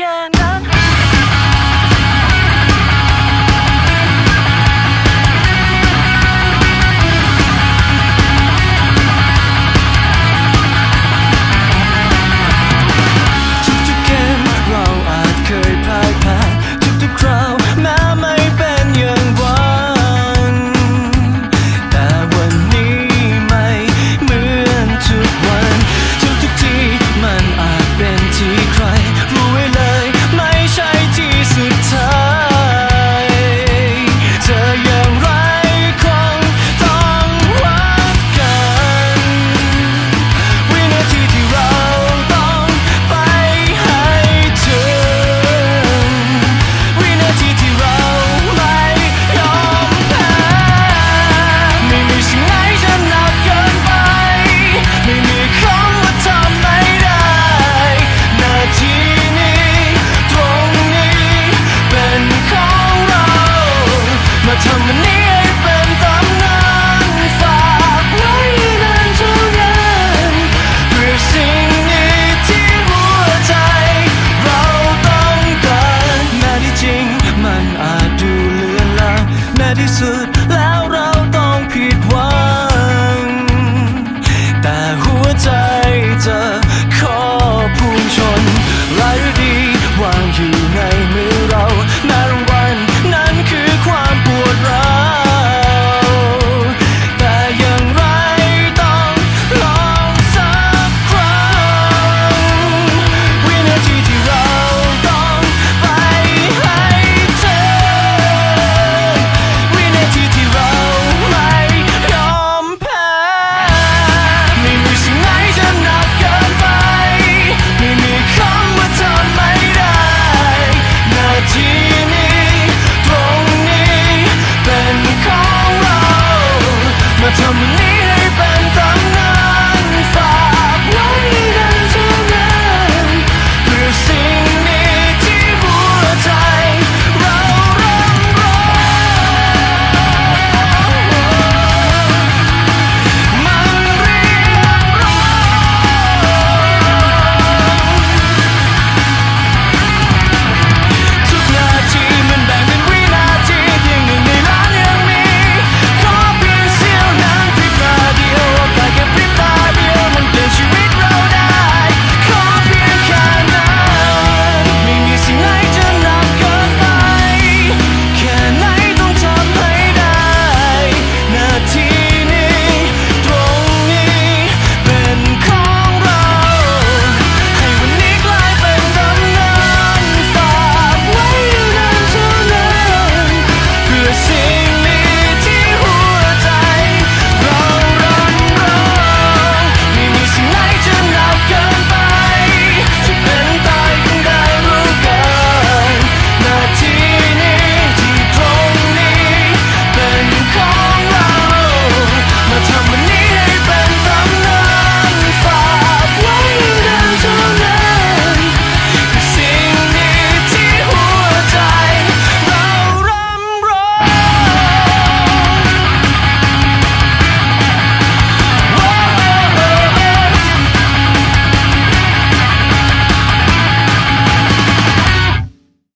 can มันอาจดูเลือนลางในที่สุดแล้วเราต้องผิดหวัง แต่หัวใจ